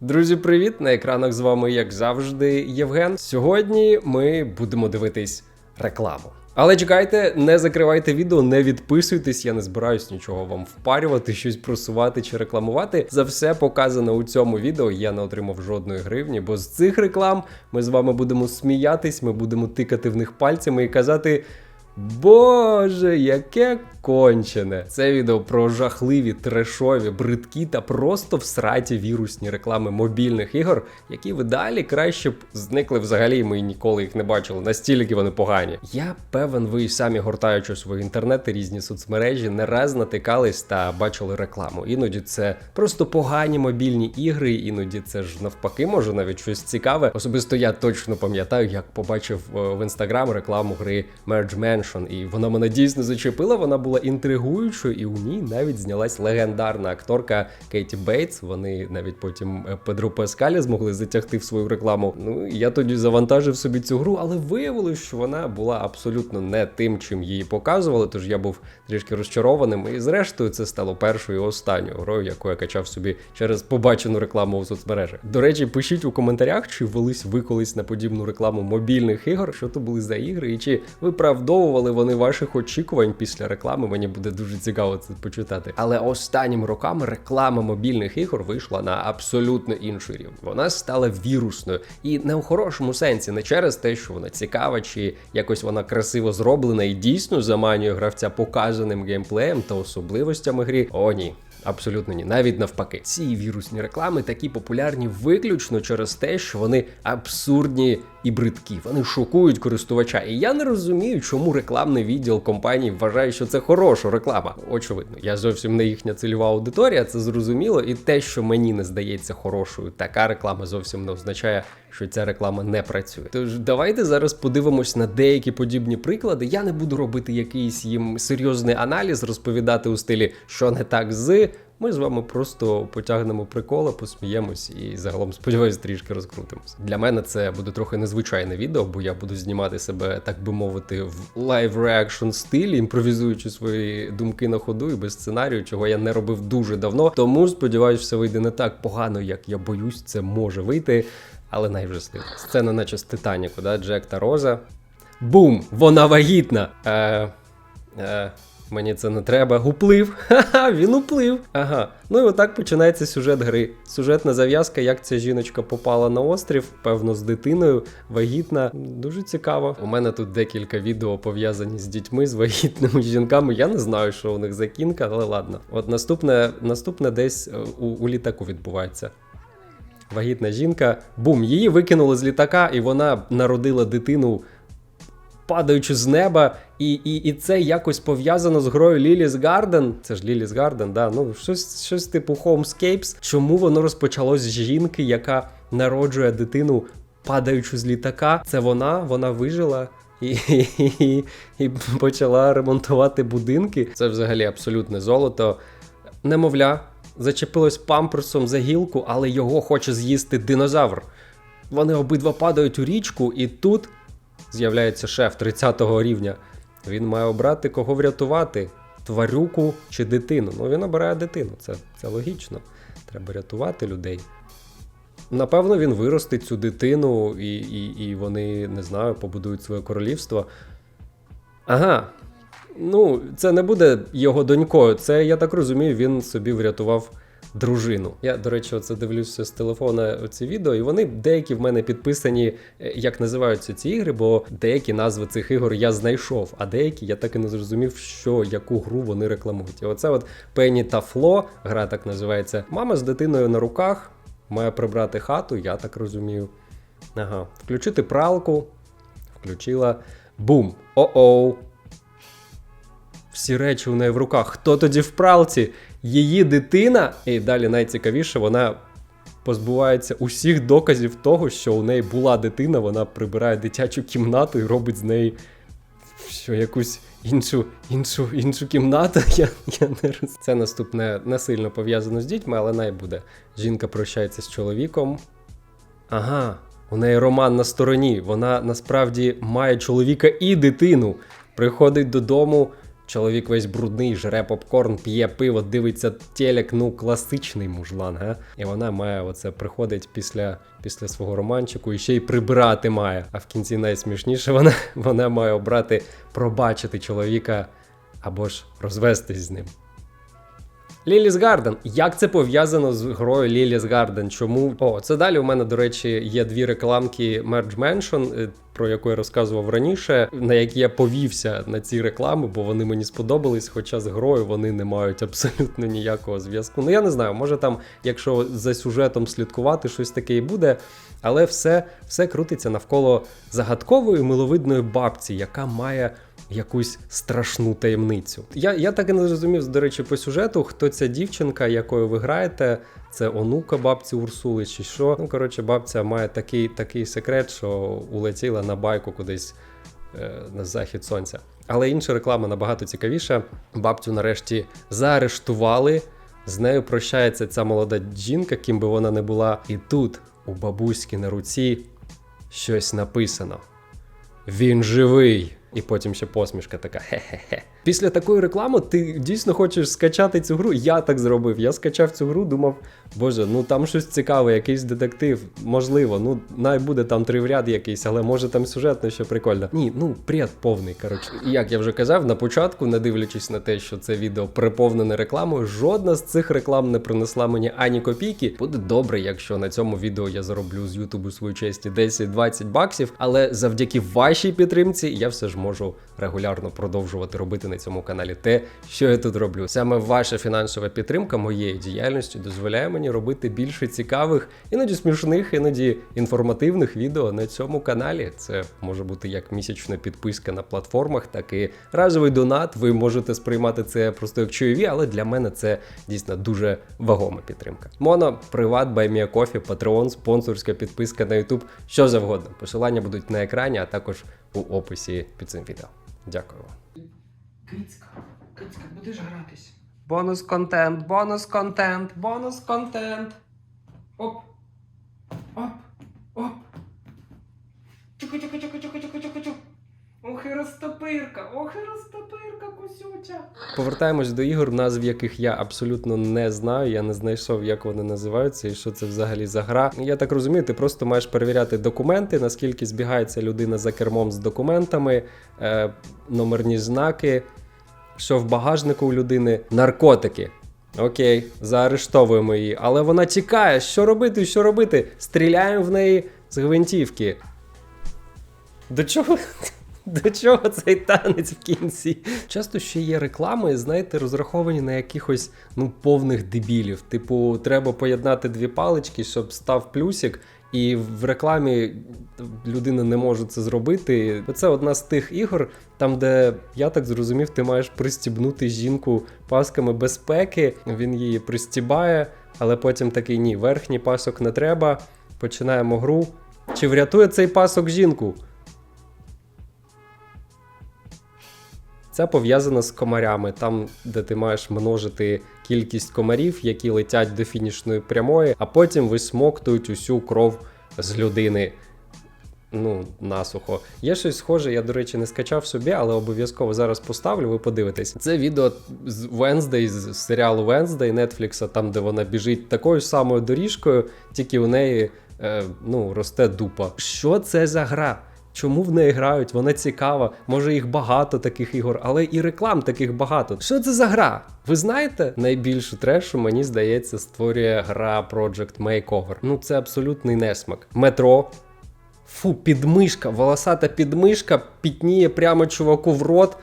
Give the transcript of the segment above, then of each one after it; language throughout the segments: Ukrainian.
Друзі, привіт! На екранах з вами, як завжди, Євген. Сьогодні ми будемо дивитись рекламу. Але чекайте, не закривайте відео, не відписуйтесь, я не збираюсь нічого вам впарювати, щось просувати чи рекламувати. За все показане у цьому відео. Я не отримав жодної гривні, бо з цих реклам ми з вами будемо сміятись, ми будемо тикати в них пальцями і казати. Боже, яке кончене! Це відео про жахливі, трешові, бридкі та просто всраті вірусні реклами мобільних ігор, які ви далі краще б зникли взагалі. Ми ніколи їх не бачили. Настільки вони погані. Я певен, ви і самі гортаючи свої інтернети, різні соцмережі, не раз натикались та бачили рекламу. Іноді це просто погані мобільні ігри, іноді це ж навпаки, може навіть щось цікаве. Особисто я точно пам'ятаю, як побачив е, в інстаграм рекламу гри Merge Mansion, і вона мене дійсно зачепила. Вона була інтригуючою, і у ній навіть знялась легендарна акторка Кейті Бейтс. Вони навіть потім е, Педро Паскаля змогли затягти в свою рекламу. Ну я тоді завантажив собі цю гру, але виявилось, що вона була абсолютно не тим, чим її показували. Тож я був трішки розчарованим. І зрештою це стало першою і останньою грою, яку я качав собі через побачену рекламу у соцмережах. До речі, пишіть у коментарях, чи велись ви колись на подібну рекламу мобільних ігор, що то були за ігри, і чи виправдовували вони ваших очікувань після реклами. Мені буде дуже цікаво це почитати. Але останніми роками реклама мобільних ігор вийшла на абсолютно інший рівень. Вона стала вірусною і не у хорошому сенсі, не через те, що вона цікава, чи якось вона красиво зроблена і дійсно заманює гравця показаним геймплеєм та особливостями грі. О, ні. Абсолютно ні, навіть навпаки. Ці вірусні реклами такі популярні виключно через те, що вони абсурдні і бридкі. Вони шокують користувача. І я не розумію, чому рекламний відділ компанії вважає, що це хороша реклама. Очевидно, я зовсім не їхня цільова аудиторія, це зрозуміло. І те, що мені не здається хорошою, така реклама зовсім не означає, що ця реклама не працює. Тож давайте зараз подивимось на деякі подібні приклади. Я не буду робити якийсь їм серйозний аналіз, розповідати у стилі, що не так з. Ми з вами просто потягнемо приколи, посміємось і загалом сподіваюся, трішки розкрутимось. Для мене це буде трохи незвичайне відео, бо я буду знімати себе, так би мовити, в лайв реакшн стилі, імпровізуючи свої думки на ходу і без сценарію, чого я не робив дуже давно. Тому сподіваюся, все вийде не так погано, як я боюсь, це може вийти. Але найвже. Сцена, наче з Титаніку, да? Джек та Роза. Бум! Вона вагітна! Е, е, Мені це не треба. Уплив. Ха-ха, він уплив. Ага. Ну і отак починається сюжет гри. Сюжетна зав'язка, як ця жіночка попала на острів, певно, з дитиною, вагітна. Дуже цікаво. У мене тут декілька відео пов'язані з дітьми, з вагітними жінками. Я не знаю, що у них за кінка, але ладно. От наступне, наступне десь е, у, у літаку відбувається. Вагітна жінка. Бум! Її викинули з літака, і вона народила дитину падаючи з неба, і і, і це якось пов'язано з грою Ліліс Гарден. Це ж Ліліс Гарден, да, ну щось щось типу Homescapes. Чому воно розпочалось з жінки, яка народжує дитину, падаючи з літака? Це вона, вона вижила. І, і, і почала ремонтувати будинки. Це взагалі абсолютне золото. Немовля, зачепилось памперсом за гілку, але його хоче з'їсти динозавр. Вони обидва падають у річку, і тут з'являється шеф 30-го рівня. Він має обрати, кого врятувати: тварюку чи дитину. Ну, він обирає дитину, це, це логічно. Треба рятувати людей. Напевно, він виростить цю дитину, і, і, і вони, не знаю, побудують своє королівство. Ага. Ну, це не буде його донькою. Це, я так розумію, він собі врятував дружину. Я, до речі, оце дивлюся з телефона ці відео, і вони деякі в мене підписані, е, як називаються ці ігри, бо деякі назви цих ігор я знайшов, а деякі я так і не зрозумів, що яку гру вони рекламують. І оце от Пенні та Фло, гра так називається. Мама з дитиною на руках має прибрати хату, я так розумію. Ага, включити пралку. Включила. Бум! О-оу! Всі речі у неї в руках. Хто тоді в пралці? Її дитина, і далі найцікавіше, вона позбувається усіх доказів того, що у неї була дитина, вона прибирає дитячу кімнату і робить з неї що якусь іншу іншу, іншу кімнату. Я я не роз... Це наступне не сильно пов'язано з дітьми, але най буде. Жінка прощається з чоловіком. Ага, у неї роман на стороні. Вона насправді має чоловіка і дитину. Приходить додому Чоловік весь брудний, жре попкорн, п'є пиво, дивиться телек, ну класичний мужлан, га? І вона має оце приходить після, після свого романчику і ще й прибирати має. А в кінці найсмішніше вона, вона має обрати пробачити чоловіка або ж розвестись з ним. Ліліс Гарден. Як це пов'язано з грою Ліліс Гарден? Чому? О, це далі у мене, до речі, є дві рекламки Merge Mansion, е, про яку я розказував раніше, на які я повівся на ці реклами, бо вони мені сподобались. Хоча з грою вони не мають абсолютно ніякого зв'язку. Ну я не знаю, може там, якщо за сюжетом слідкувати, щось таке і буде. Але все, все крутиться навколо загадкової миловидної бабці, яка має якусь страшну таємницю. Я, я так і не зрозумів, до речі, по сюжету, хто ця дівчинка, якою ви граєте. Це онука бабці Урсули, чи що. Ну, коротше, бабця має такий, такий секрет, що улетіла на байку кудись е, на захід сонця. Але інша реклама набагато цікавіша. Бабцю нарешті заарештували. З нею прощається ця молода жінка, ким би вона не була. І тут у бабуськи на руці щось написано. Він живий. І потім ще посмішка така хе-хе-хе. Після такої реклами ти дійсно хочеш скачати цю гру. Я так зробив. Я скачав цю гру, думав, боже, ну там щось цікаве, якийсь детектив, можливо, ну най буде там тривряд якийсь, але може там сюжетно ще прикольно. Ні, ну бред повний. Коротше, І як я вже казав, на початку, не дивлячись на те, що це відео переповнене рекламою, жодна з цих реклам не принесла мені ані копійки. Буде добре, якщо на цьому відео я зароблю з Ютубу свою честі 10-20 баксів, але завдяки вашій підтримці я все ж можу регулярно продовжувати робити на цьому каналі те, що я тут роблю. Саме ваша фінансова підтримка моєї діяльності дозволяє мені робити більше цікавих, іноді смішних, іноді інформативних відео на цьому каналі. Це може бути як місячна підписка на платформах, так і разовий донат. Ви можете сприймати це просто як чайові, але для мене це дійсно дуже вагома підтримка. Моно, приват, байміакофі, патреон, спонсорська підписка на YouTube, що завгодно. Посилання будуть на екрані, а також у описі під цим відео. Дякую вам. Кицька, кицька, будеш гратись? Бонус контент, бонус контент, бонус контент. Оп. Оп. Оп. Чука-чука-чука-чука-чука-чука-чука. Ох і розтопирка, ох і розтопирка, кусюча. Повертаємось до ігор, назв яких я абсолютно не знаю. Я не знайшов, як вони називаються і що це взагалі за гра. Я так розумію, ти просто маєш перевіряти документи, наскільки збігається людина за кермом з документами, е, номерні знаки, що в багажнику у людини, наркотики. Окей, заарештовуємо її, але вона тікає. Що робити? Що робити? Стріляємо в неї з гвинтівки. До чого? До чого цей танець в кінці? Часто ще є реклами, знаєте, розраховані на якихось ну повних дебілів. Типу, треба поєднати дві палички, щоб став плюсик. І в рекламі людина не може це зробити. Це одна з тих ігор, там, де я так зрозумів, ти маєш пристібнути жінку пасками безпеки. Він її пристібає, але потім такий ні, верхній пасок не треба. Починаємо гру. Чи врятує цей пасок жінку? Це пов'язано з комарями, там, де ти маєш множити кількість комарів, які летять до фінішної прямої, а потім висмоктують усю кров з людини. Ну, насухо. Є щось схоже, я, до речі, не скачав собі, але обов'язково зараз поставлю, ви подивитесь. Це відео з Wednesday, з серіалу Wednesday Netflix, там, де вона біжить такою самою доріжкою, тільки у неї е, ну, росте дупа. Що це за гра? Чому в неї грають? Вона цікава. Може їх багато таких ігор, але і реклам таких багато. Що це за гра? Ви знаєте, найбільшу трешу, мені здається, створює гра Project Makeover. Ну це абсолютний несмак. Метро. Фу, підмишка, волосата підмишка пітніє прямо чуваку в рот.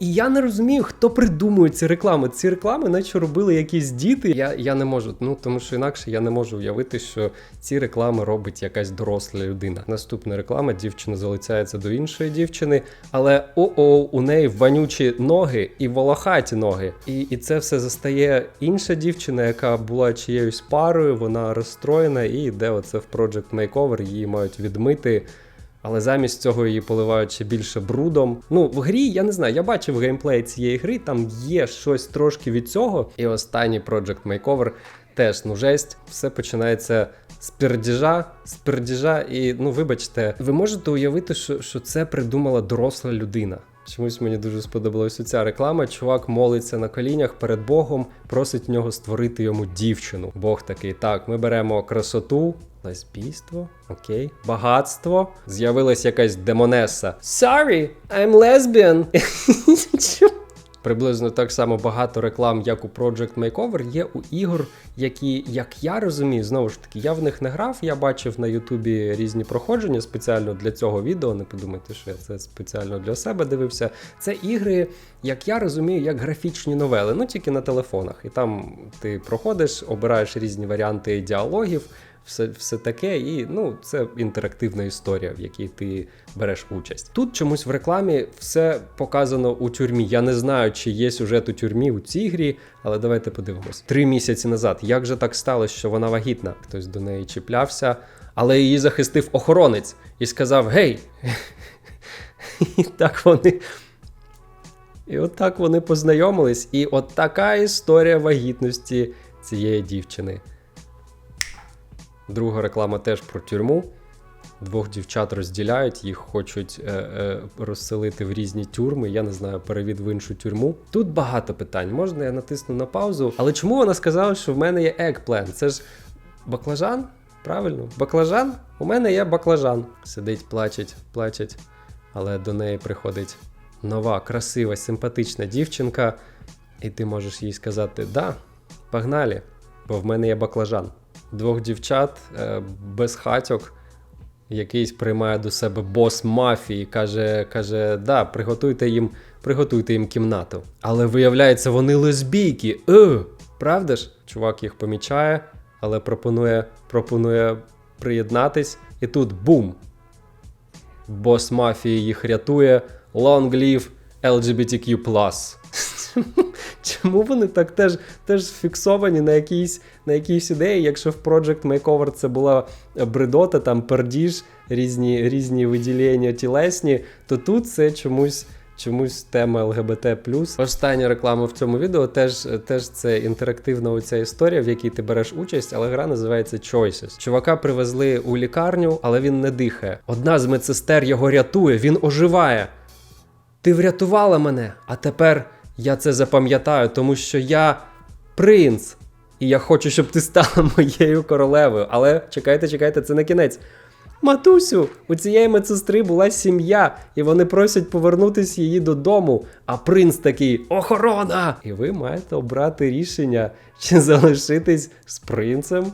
І я не розумію, хто придумує ці реклами. Ці реклами, наче робили якісь діти. Я я не можу, ну тому що інакше я не можу уявити, що ці реклами робить якась доросла людина. Наступна реклама, дівчина залицяється до іншої дівчини, але о-о, у неї вонючі ноги і волохаті ноги. І, і це все застає інша дівчина, яка була чиєюсь парою, вона розстроєна і йде оце в Project Makeover, її мають відмити. Але замість цього її поливають ще більше брудом. Ну, в грі я не знаю, я бачив геймплей цієї гри, там є щось трошки від цього. І останній Project Makeover теж ну жесть. Все починається з пердіжа, з пердіжа, і ну вибачте, ви можете уявити, що, що це придумала доросла людина. Чомусь мені дуже сподобалася ця реклама. Чувак молиться на колінях перед Богом, просить в нього створити йому дівчину. Бог такий: так, ми беремо красоту, лесбійство, окей, багатство. З'явилась якась демонеса. Sorry, I'm lesbian. Приблизно так само багато реклам, як у Project Makeover, є у ігор, які, як я розумію, знову ж таки, я в них не грав. Я бачив на Ютубі різні проходження спеціально для цього відео. Не подумайте, що я це спеціально для себе дивився. Це ігри, як я розумію, як графічні новели, ну тільки на телефонах. І там ти проходиш, обираєш різні варіанти діалогів. Все, все таке, і ну, це інтерактивна історія, в якій ти береш участь. Тут чомусь в рекламі все показано у тюрмі. Я не знаю, чи є сюжет у тюрмі у цій грі, але давайте подивимось. Три місяці назад. Як же так сталося, що вона вагітна? Хтось до неї чіплявся, але її захистив охоронець і сказав: Гей! І так вони. І от так вони познайомились, і от така історія вагітності цієї дівчини. Друга реклама теж про тюрму. Двох дівчат розділяють, їх хочуть е, е, розселити в різні тюрми. Я не знаю, перевід в іншу тюрму. Тут багато питань. Можна я натисну на паузу. Але чому вона сказала, що в мене є екплен? Це ж баклажан? Правильно? Баклажан? У мене є баклажан. Сидить, плачеть, плачеть. Але до неї приходить нова, красива, симпатична дівчинка, і ти можеш їй сказати: Да, погнали, бо в мене є баклажан. Двох дівчат е, без хатьок. Якийсь приймає до себе бос мафії, каже, каже, да, приготуйте їм, приготуйте їм кімнату. Але виявляється, вони лесбійки. Е, правда ж? Чувак їх помічає, але пропонує, пропонує приєднатись. І тут бум! Бос мафії їх рятує. Long live LGBTQ+. Чому вони так теж, теж фіксовані на якійсь, на якійсь ідеї, якщо в Project Makeover це була бредота, там пердіж, різні, різні виділення тілесні, то тут це чомусь. Чомусь тема ЛГБТ. Остання реклама в цьому відео теж, теж це інтерактивна оця історія, в якій ти береш участь, але гра називається Choices. Чувака привезли у лікарню, але він не дихає. Одна з медсестер його рятує, він оживає. Ти врятувала мене, а тепер я це запам'ятаю, тому що я принц. І я хочу, щоб ти стала моєю королевою. Але чекайте, чекайте, це не кінець. Матусю, у цієї медсестри була сім'я, і вони просять повернутися її додому. А принц такий охорона! І ви маєте обрати рішення, чи залишитись з принцем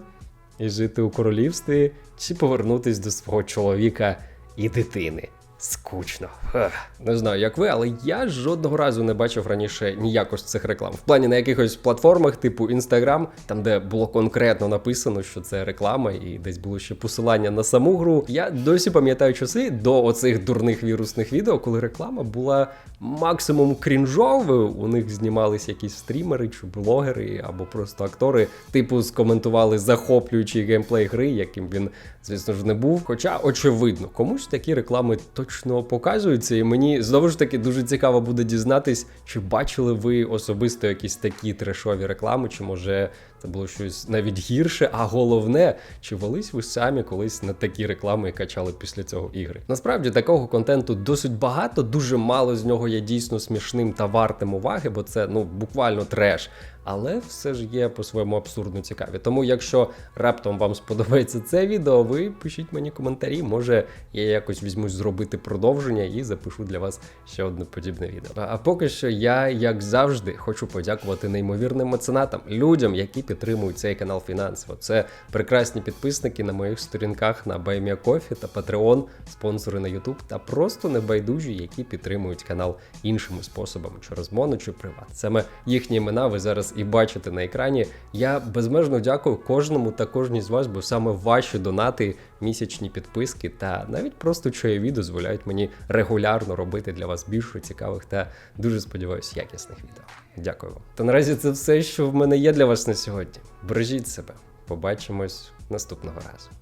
і жити у королівстві, чи повернутись до свого чоловіка і дитини. Скучно. Ех. Не знаю, як ви, але я жодного разу не бачив раніше ніякось цих реклам. В плані на якихось платформах, типу Instagram, там де було конкретно написано, що це реклама, і десь було ще посилання на саму гру. Я досі пам'ятаю часи до оцих дурних вірусних відео, коли реклама була максимум крінжовою. У них знімались якісь стрімери чи блогери, або просто актори, типу, скоментували захоплюючий геймплей гри, яким він, звісно ж, не був. Хоча, очевидно, комусь такі реклами точно показуються, і мені знову ж таки дуже цікаво буде дізнатись, чи бачили ви особисто якісь такі трешові реклами, чи може це було щось навіть гірше, а головне, чи велись ви самі колись на такі реклами і качали після цього ігри. Насправді такого контенту досить багато, дуже мало з нього є дійсно смішним та вартим уваги, бо це ну буквально треш. Але все ж є по-своєму абсурдно цікаві. Тому, якщо раптом вам сподобається це відео, ви пишіть мені коментарі. Може, я якось візьмусь зробити продовження і запишу для вас ще одне подібне відео. А поки що я, як завжди, хочу подякувати неймовірним меценатам, людям, які підтримують цей канал фінансово. Це прекрасні підписники на моїх сторінках на BuyMeACoffee та Patreon, спонсори на YouTube та просто небайдужі, які підтримують канал іншими способами, через моно чи приват. Саме їхні імена ви зараз і бачите на екрані. Я безмежно дякую кожному та кожній з вас, бо саме ваші донати, місячні підписки та навіть просто чаєві дозволяють мені регулярно робити для вас більше цікавих та дуже сподіваюся якісних відео. Дякую вам. Та наразі це все, що в мене є для вас на сьогодні. Бережіть себе. Побачимось наступного разу.